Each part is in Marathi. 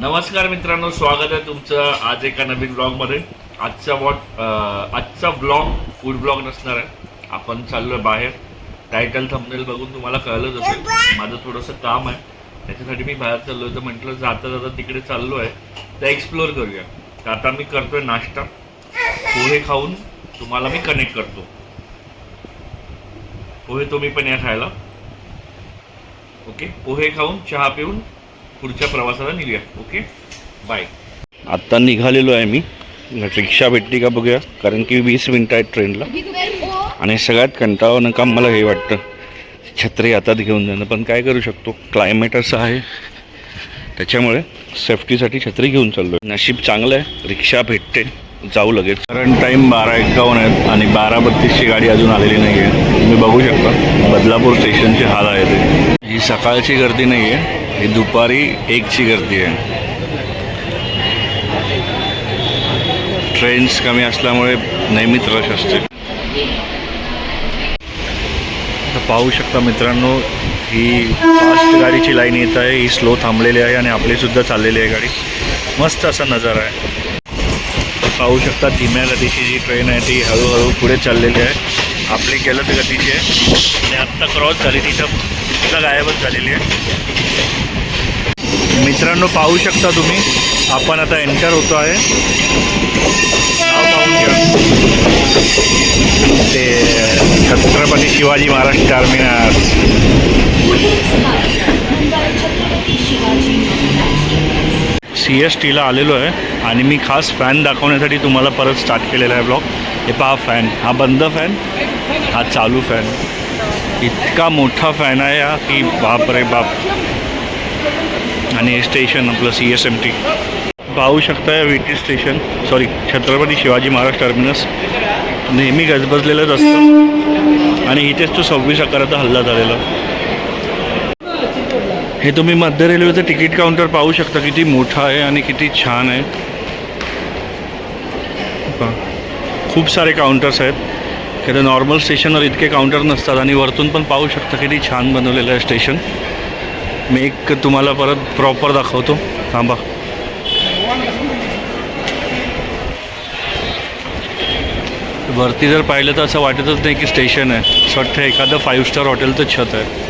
नमस्कार मित्रांनो स्वागत आहे तुमचं आज एका नवीन ब्लॉगमध्ये आजचा वॉट आजचा ब्लॉग फूड ब्लॉग नसणार आहे. आपण चाललो आहे बाहेर. टायटल थंबनेल बघून तुम्हाला कळलंच असेल. माझं थोडंसं काम आहे. त्याच्यासाठी मी बाहेर चाललो आहे तर म्हटलं जाता जाता तिकडे चाललो आहे तर एक्सप्लोअर करूया. तर आता मी करतोय नाश्ता. पोहे खाऊन तुम्हाला मी कनेक्ट करतो. पोहे तुम्ही पण या खायला. ओके पोहे खाऊन चहा पिऊन पुढच्या प्रवासाला निघूया. ओके बाय आत्ता निघालेलो आहे मी. रिक्षा भेटली का बघूया. कारण की वीस मिनटं आहेत ट्रेनला. आणि सगळ्यात कंटाळा काम मला हे वाटतं. छत्री हातात घेऊन जाणं. पण काय करू शकतो? क्लायमेट असं आहे. त्याच्यामुळे सेफ्टीसाठी छत्री घेऊन चाललो आहे नशीब चांगलं आहे. रिक्षा भेटते. जाऊ लगेच. कारण टाईम बारा एक्कावन्न आहेत आणि बारा बत्तीसची गाडी अजून आलेली नाही आहे तुम्ही बघू शकता. बदलापूर स्टेशनचे हाल आहे ते ही सकाळची गर्दी नाही आहे ही दुपारी एकची गर्दी आहे. ट्रेन्स कमी असल्यामुळे नेहमीच रश असते. पाहू शकता मित्रांनो ही फास्ट गाडीची लाईन येत आहे ही स्लो थांबलेली आहे आणि आपली सुद्धा चाललेली आहे गाडी. मस्त असा नजारा आहे. पाहू शकता धीम्या गतीची जी ट्रेन आहे ती हळूहळू पुढे चाललेली आहे. आपली गलत तर गतीची आहे. आणि आत्ता क्रॉस झाली तिथं सुद्धा गायबच झालेली आहे. मित्रांनो पाहू शकता तुम्ही आपण आता एंटर होतो आहे. नाव पाहून घ्या ते Chhatrapati Shivaji Maharaj terminus. C S टीला आलेलो आहे आणि मी खास फॅन दाखवण्यासाठी तुम्हाला परत स्टार्ट केलेला आहे ब्लॉग हे पहा फॅन हा बंद फॅन हा चालू फॅन इतका मोठा फॅन आहे हा की बाप रे बाप. आणि हे स्टेशन आपलं सी एस एम टी पाहू शकता V T station sorry Chhatrapati Shivaji Maharaj terminus नेहमी गजबजलेलंच असतं. आणि इथेच तो सव्वीस अकराचा हल्ला झालेला. हे तुम्ही मध्य रेल्वेचं तिकीट काउंटर पाहू शकता किती मोठा आहे आणि किती छान आहे. खूप सारे काउंटर्स आहेत. कारण नॉर्मल स्टेशनवर इतके काउंटर नसतात आणि वरतून पण पाहू शकता किती छान बनवलेलं आहे स्टेशन मी एक तुम्हाला परत प्रॉपर दाखवतो. थांबा. वरती जर पाहिलं तर असं वाटतच नाही की स्टेशन आहे. असं वाटतं एखादं फाईव्ह स्टार हॉटेलचं छत आहे.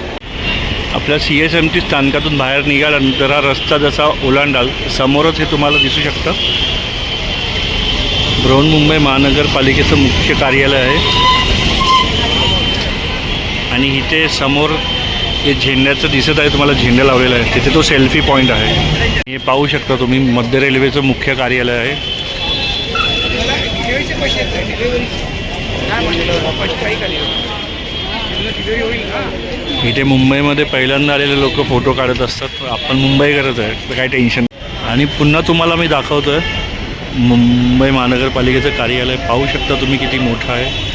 आपल्या सी एस एम टी स्थानकातून बाहेर निघाल्यानंतर हा रस्ता जसा ओलांडाल समोरच हे तुम्हाला दिसू शकतं. बृहन्मुंबई महानगरपालिकेचं मुख्य कार्यालय आहे आणि इथे समोर हे झेंड्याचं दिसत आहे तुम्हाला झेंडा लावलेला आहे तिथे तो सेल्फी पॉईंट आहे हे पाहू शकता तुम्ही मध्य रेल्वेचं मुख्य कार्यालय आहे इथे मुंबईमध्ये पहिल्यांदा आलेले लोक फोटो काढत असतात आपण मुंबई करत आहे तर काही टेन्शन आणि पुन्हा तुम्हाला मी दाखवतो आहे मुंबई महानगरपालिकेचं कार्यालय पाहू शकता तुम्ही किती मोठं आहे.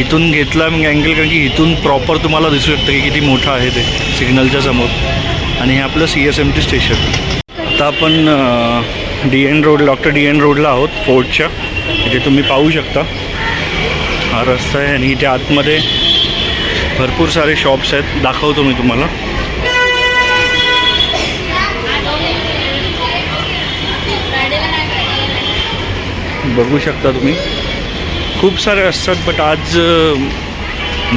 इथून घेतला मग अँगल कारण की इथून प्रॉपर तुम्हाला दिसू शकतं की किती मोठं आहे ते सिग्नलच्या समोर. आणि हे आपलं C S M T station आता आपण D N road doctor D N रोडला आहोत फोर्टच्या इथे तुम्ही पाहू शकता. हा रस्ता आहे आणि इथे आतमध्ये भरपूर सारे शॉप्स आहेत. दाखवतो मी तुम्हाला. बघू शकता तुम्ही. खूप सारे असतात बट आज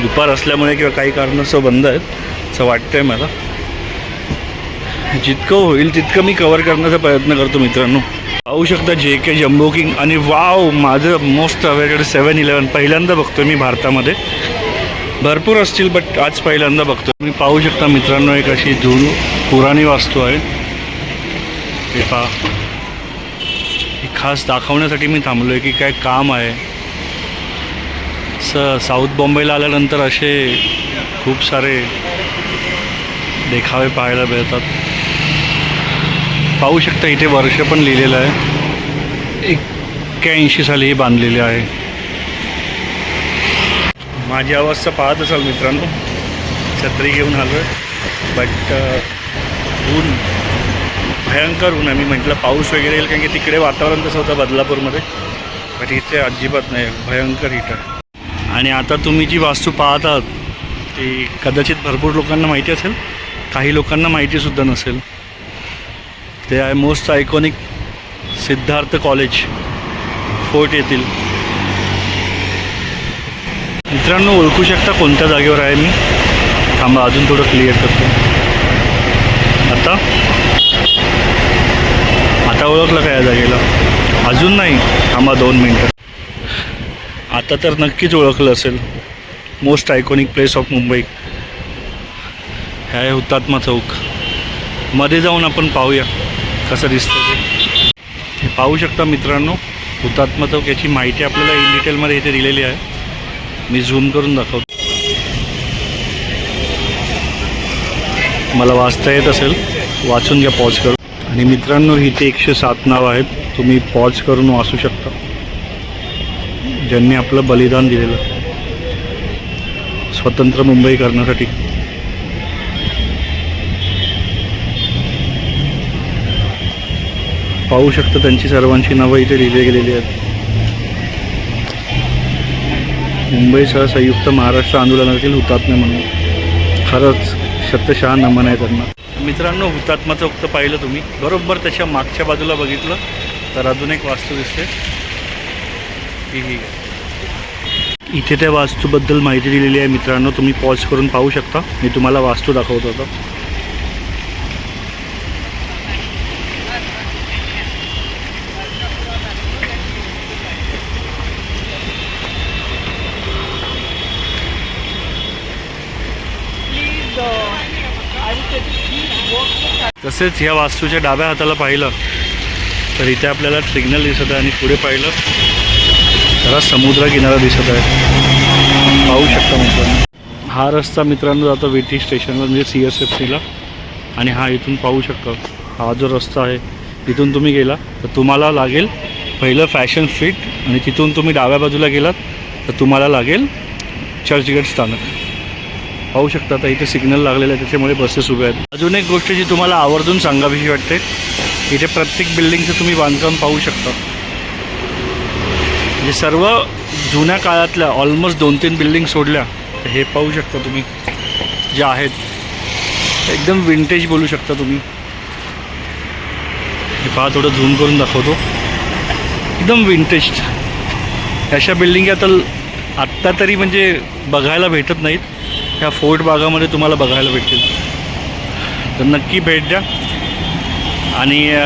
दुपार असल्यामुळे किंवा काही कारणास्तव बंद आहेत असं वाटतं आहे मला. जितकं होईल तितकं मी कवर करण्याचा प्रयत्न करतो मित्रांनो. पाहू शकता जे के जम्बो किंग आणि वाव माझं मोस्ट अवेटेड सेवन इलेवन पहिल्यांदा बघतो मी भारतामध्ये. भरपूर असतील बट आज पहिल्यांदा बघतो मी पाहू शकता मित्रांनो एक अशी धून पुराणी वास्तू आहे. हे पहा. खास दाखवण्यासाठी मी थांबलो आहे की काय काम आहे. स साऊथ बॉम्बेला आल्यानंतर असे खूप सारे देखावे पाहायला मिळतात. पाहू शकता इथे वर्ष पण लिहिलेलं आहे. एक्क्याऐंशी साली ही बांधलेली आहे. माझी अवस्था पाहत असाल मित्रांनो. छत्री घेऊन आलो आहे बट ऊन भयंकर ऊन आहे. मी म्हटलं पाऊस वगैरे येईल कारण की तिकडे वातावरण तसं होतं बदलापूरमध्ये. बट इथे अजिबात नाही भयंकर हिट आहे. आणि आता तुम्ही जी वास्तू पाहत आहात ती कदाचित भरपूर लोकांना माहिती असेल काही लोकांना माहितीसुद्धा नसेल. ते आहे most iconic Siddharth college Fort येथील. मित्रांनो ओळखू शकता कोणत्या जागेवर आहे मी. थांबा अजून थोडं क्लिअर करतो. आता आता ओळखलं का या जागेला? अजून नाही. थांबा दोन मिनटं. आता तर नक्कीच ओळखलं असेल. Most iconic place of Mumbai ह्या आहे हुतात्मा चौक. मध्ये जाऊन आपण पाहूया कसं दिसतं ते. हे पाहू शकता मित्रांनो हुतात्मा चौक याची माहिती आपल्याला इन डिटेलमध्ये इथे दिलेली आहे. मी झूम करून दाखवतो. मला वाचता येत असेल वाचून घ्या पॉज करून. आणि मित्रांनो इथे एकशे सात नाव आहेत. तुम्ही पॉज करून वाचू शकता. ज्यांनी आपलं बलिदान दिलेलं. स्वतंत्र मुंबई करण्यासाठी. पाहू शकता त्यांची सर्वांची नावं इथे लिहिली गेलेली आहेत. मुंबईसह संयुक्त महाराष्ट्र आंदोलनातील हुतात्मे म्हणून. खरंच शतशहा नमन आहे त्यांना. मित्रांनो हुतात्मा चौक तर पाहिलं तुम्ही. बरोबर त्याच्या मागच्या बाजूला बघितलं तर अजून एक वास्तू दिसते ही इथे त्या वास्तूबद्दल माहिती दिलेली आहे मित्रांनो तुम्ही पॉज करून पाहू शकता. मी तुम्हाला वास्तू दाखवत होतो तसेच ह्या वास्तूच्या डाव्या हाताला पाहिलं तर इथे आपल्याला सिग्नल दिसत आहे आणि पुढे पाहिलं जरा समुद्र किनारा दिसत आहे. पाहू शकता मित्रांनो. हा रस्ता मित्रांनो जातो विटी स्टेशनवर म्हणजे सी एस एफ सीला आणि हा इथून पाहू शकता हा जो रस्ता आहे इथून तुम्ही गेला तर तुम्हाला लागेल पहिलं फॅशन स्ट्रीट आणि तिथून तुम्ही डाव्या बाजूला गेलात तर तुम्हाला लागेल चर्चगेट स्थानक. पाहू शकता आता इथे सिग्नल लागलेलं आहे त्याच्यामुळे बसेस उभे आहेत. अजून एक गोष्ट जी तुम्हाला आवर्जून सांगावीशी वाटते इथे प्रत्येक बिल्डिंगचं तुम्ही बांधकाम पाहू शकता. म्हणजे सर्व जुन्या काळातल्या ऑलमोस्ट दोन तीन बिल्डिंग सोडल्या तर हे पाहू शकता तुम्ही जे आहेत. एकदम विंटेज बोलू शकता तुम्ही. हे पहा थोडं झूम करून दाखवतो. एकदम विंटेज अशा बिल्डिंग आता आत्ता तरी म्हणजे बघायला भेटत नाहीत. ह्या फोर्ट भागामध्ये तुम्हाला बघायला भेटतील. तर नक्की भेट द्या. आणि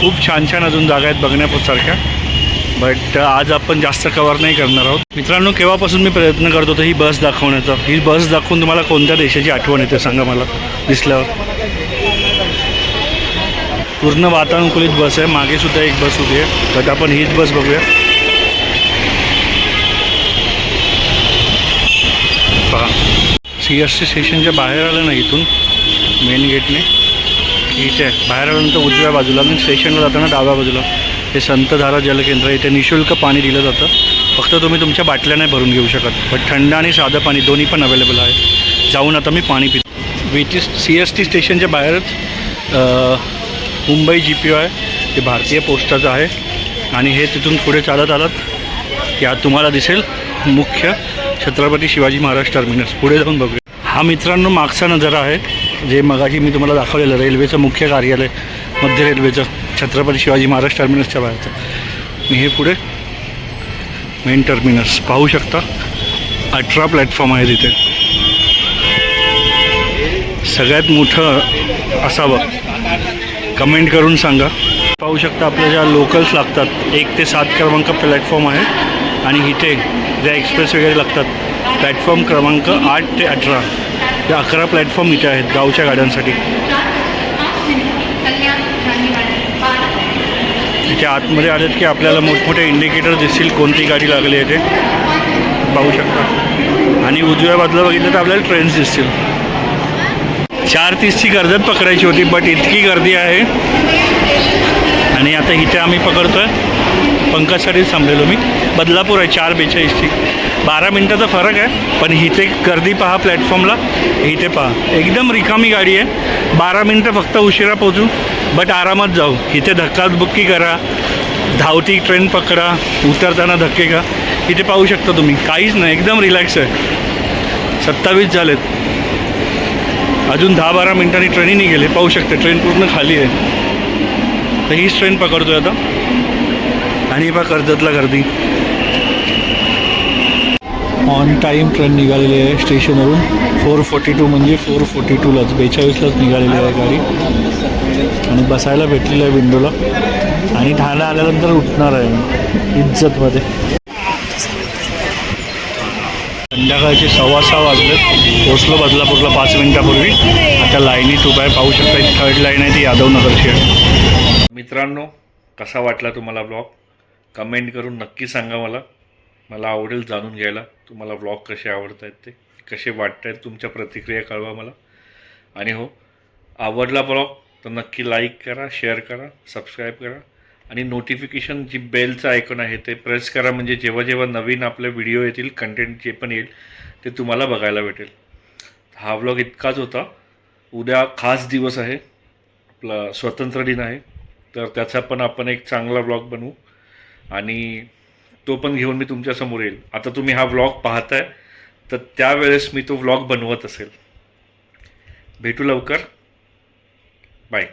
खूप छान छान अजून जागा आहेत बघण्यासारख्या. बट आज आपण जास्त कवर नाही करणार आहोत. मित्रांनो केव्हापासून मी प्रयत्न करतो तर ही बस दाखवण्याचा? ही बस दाखवून तुम्हाला कोणत्या देशाची आठवण येते सांगा मला? दिसल्यावर. पूर्ण वातानुकूलित बस आहे. मागे सुद्धा एक बस उभी आहे. बट आपण हीच बस बघूया. सी एस टी स्टेशनच्या बाहेर आलं ना इथून मेन गेटने इथे आहे. बाहेर आल्यानंतर उजव्या बाजूला. आणि स्टेशनला जाताना डाव्या बाजूला. हे संतधारा जलकेंद्र इथे निशुल्क पाणी दिलं जातं. फक्त तुम्ही तुमच्या बाटल्या नाही भरून घेऊ शकत. बट थंड आणि साधं पाणी दोन्ही पण अवेलेबल आहे. जाऊन आता मी पाणी पितो. V T C S T स्टेशनच्या बाहेरच मुंबई जी पी ओ आहे. ते भारतीय पोस्टाचं आहे. आणि हे तिथून पुढे चालत आलात. यात तुम्हाला दिसेल मुख्य छत्रपती शिवाजी महाराज टर्मिनस. पुढे जाऊन बघूया. हा मित्रांनो मागचा नजारा आहे. जे मगाशी मी तुम्हाला दाखवलेलं रेल्वेचं मुख्य कार्यालय मध्य रेल्वेचं छत्रपती शिवाजी महाराज टर्मिनसच्या बाहेरचं. मी हे पुढे मेन टर्मिनस पाहू शकता. अठरा प्लॅटफॉर्म आहे तिथे. सगळ्यात मोठं असावं. कमेंट करून सांगा. पाहू शकता आपल्या ज्या लोकल्स लागतात एक ते सात क्रमांक प्लॅटफॉर्म आहे. आणि इथे ज्या एक्सप्रेस वगैरे लागतात प्लॅटफॉर्म क्रमांक आठ ते अठरा. या अकरा प्लॅटफॉर्म इथे आहेत गावच्या गाड्यांसाठी. इथे आतमध्ये आलेत की आपल्याला मोठमोठे इंडिकेटर दिसतील कोणती गाडी लागली आहे ते. पाहू शकता. आणि उजव्या बाजूला बघितलं तर आपल्याला ट्रेन्स दिसतील. चार तीसची कर्जत पकडायची होती बट इतकी गर्दी आहे. आणि आता इथे आम्ही पकडतो आहे पंकजसाठी थांबलेलो मी. बदलापूर आहे चार बेचाळीसची. बारा मिनटाचा फरक आहे पण इथे गर्दी पहा प्लॅटफॉर्मला इथे पहा एकदम रिकामी गाडी आहे. बारा मिनटं फक्त उशिरा पोचू बट आरामात जाऊ. इथे धक्काबुक्की करा धावती ट्रेन पकडा उतरताना धक्के का इथे पाहू शकता तुम्ही काहीच नाही एकदम रिलॅक्स आहे. सत्तावीस झालेत. अजून दहा बारा मिनिटांनी ट्रेनही गेले पाहू शकते ट्रेन पूर्ण खाली आहे. तर हीच ट्रेन पकडतोय आता. आणि बा कर्जतला गर्दी. ऑन टाईम ट्रेन निघालेली आहे स्टेशनवरून. फोर फोर्टी टू म्हणजे फोर फोर्टी टूलाच बेचाळीसलाच निघालेली आहे गाडी. आणि बसायला भेटलेलं आहे विंडोला. आणि ठाणा आल्यानंतर उठणार आहे इज्जतमध्ये. संध्याकाळचे सव्वा सहा वाजले पोचलो बदलापूरला पाच मिनिटापूर्वी. आता लाईनीत उभा आहे. पाहू शकता थर्ड लाईन आहे ती यादवनगरची आहे. मित्रांनो कसा वाटला तुम्हाला ब्लॉग कमेंट करून नक्की सांगा मला. मला आवडेल जाणून घ्यायला. तुम्हाला व्लॉग कसे आवडत आहेत ते कसे वाटत आहेत तुमच्या प्रतिक्रिया कळवा मला. आणि हो आवडला ब्लॉग तर नक्की लाईक करा शेअर करा सबस्क्राईब करा. आणि नोटिफिकेशन जी बेलचं आयकॉन आहे ते प्रेस करा. म्हणजे जेव्हा जेव्हा नवीन आपले व्हिडिओ येतील कंटेंट जे पण येईल ते तुम्हाला बघायला भेटेल. हा व्लॉग इतकाच होता. उद्या खास दिवस आहे. आपला स्वातंत्र्य दिन आहे. तर त्याचा पण आपण एक चांगला व्लॉग बनवू. आणि तो पण घेऊन मी तुमच्यासमोर येईल. आता तुम्ही हा व्लॉग पाहताय तर त्यावेळेस मी तो व्लॉग बनवत असेल. भेटू लवकर. बाय